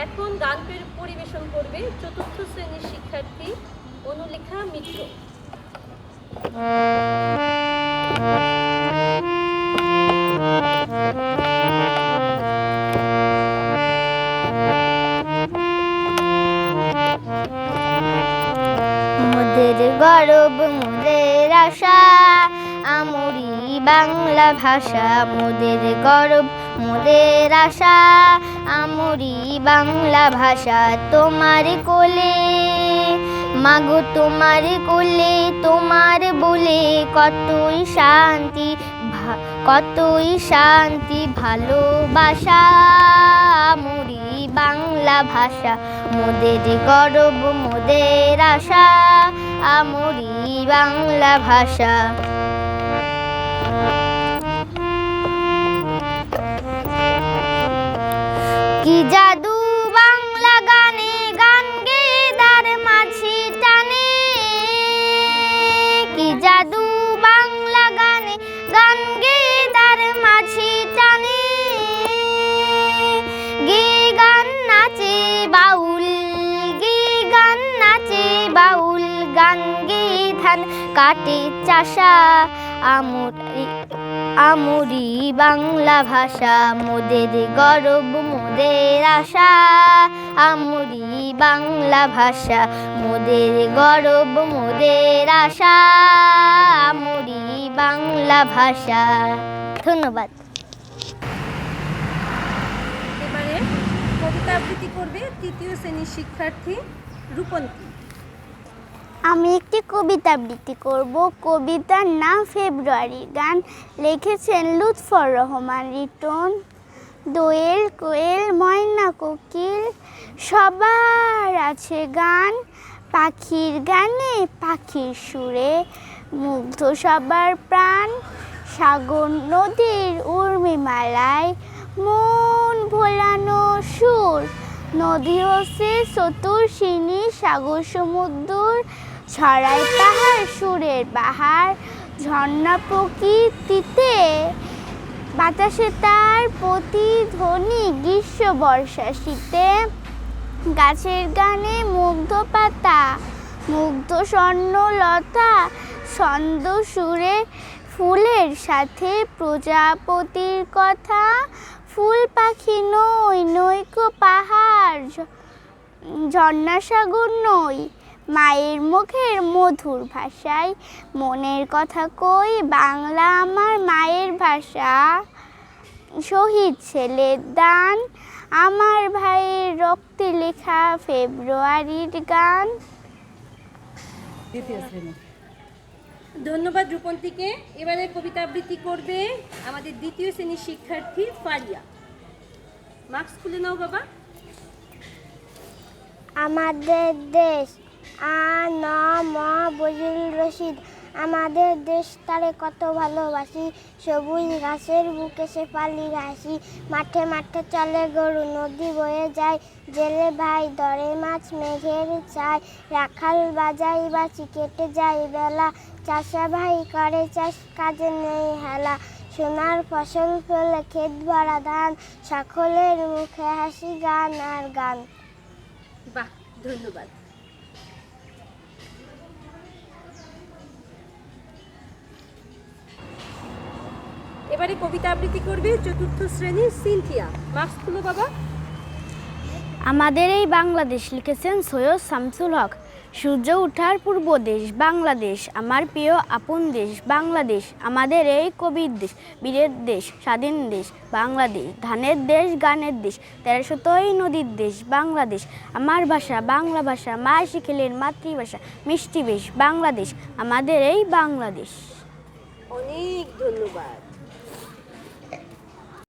এখন গান পরি- পরিবেশন করবে চতুর্থ শ্রেণির শিক্ষার্থী অনুলেখা মিত্র। গরব, মোদের আশা, আমরি বাংলা ভাষা, মোদের গরব মোদের আশা, আমরি বাংলা ভাষা তোমার কোলে। মাগো, তোমার কোলে, তোমার বলে কতই শান্তি কতই শান্তি, ভালোবাসা। আমরি বাংলা ভাষা মোদের গরব, মোদের আশা। আমরি বাংলা ভাষা কি জাদু বাংলা গানে, গান গেয়ে দার মাঝি টানে? কি জাদু বাংলা গানে, গান গেয়ে দার মাঝি টানে? গে গান নাচে বাউল, গে গান নাচে বাউল, গান গে ধান কাটে চাষা আমরি। আমরি বাংলা ভাষা, মোদের গরব, মোদের আশা। আমরি বাংলা ভাষা, মোদের গরব, মোদের আশা। আমরি বাংলা ভাষা। ধন্যবাদ। এবারে কবিতা আবৃত্তি করবে তৃতীয় শ্রেণির শিক্ষার্থী রূপন্তী। আমি একটি কবিতা আবৃত্তি করব। কবিতার নাম ফেব্রুয়ারি। গান লিখেছেন লুৎফর রহমান, রিটন, দোয়েল, কোয়েল, ময়না কোকিল। সবার আছে গান, পাখির গানে, পাখির সুরে। মুগ্ধ সবার প্রাণ, সাগর নদীর উর্মিমালায়। মন ভোলানো সুর, নদী হচ্ছে চতুর্শিনী সাগর সমুদ্র ছড়ায় পাহাড়, সুরের পাহাড় ঝর্ণা প্রকৃতিতে। বাতাসে তার প্রতিধ্বনি গ্রীষ্ম বর্ষা শীতে। গাছের গানে মুগ্ধ পাতা, মুগ্ধ স্বর্ণলতা ছন্দ সুরে ফুলের সাথে প্রজাপতির কথা। ফুল পাখি নই, নৈক পাহাড়, ঝ- ঝর্ণা নই মায়ের মুখের মধুর ভাষায় মনের কথা কই বাংলা আমার মায়ের ভাষা। শহীদ ছেলের দান আমার ভাইয়ের রক্তে লেখা ফেব্রুয়ারির গান। ধন্যবাদ রূপন্তীকে। এবারে কবিতা আবৃত্তি করবে আমাদের দ্বিতীয় শ্রেণির শিক্ষার্থী ফারিয়া। মাস্ক খুলে নাও বাবা। আমাদের দেশ আ ন ম রশিদ আমাদের দেশ তারে কত ভালোবাসি, সবুজ ঘাসের বুকে সে পালি ঘাসি, মাঠে মাঠে চলে গরু, নদী বয়ে যায়, জেলে ভাই দরে মাছ মেঘের চায় রাখাল বাজাই বাঁচি, কেটে যায় বেলা, চাষা ভাই করে চাষ, কাজে নেই হেলা, সোনার ফসল ফেলে ক্ষেত ভরা ধান, সকলের মুখে হাসি গান আর গান। বাহ, ধন্যবাদ। এবারে কবিতা আবৃত্তি করবে চতুর্থ শ্রেণির সিনথিয়া। মাস্ক খুলো বাবা। আমাদের এই বাংলাদেশ লিখেছেন সৈয়দ শামসুল হক। সূর্য ওঠার পূর্ব দেশ বাংলাদেশ আমার প্রিয় আপন দেশ বাংলাদেশ আমাদের এই কবির দেশ বীরের দেশ স্বাধীন দেশ বাংলাদেশ ধানের দেশ গানের দেশ তেরোশতই নদীর দেশ বাংলাদেশ আমার ভাষা বাংলা ভাষা মা শিখেলেন মাতৃভাষা মিষ্টি বেশ বাংলাদেশ আমাদের এই বাংলাদেশ। অনেক ধন্যবাদ।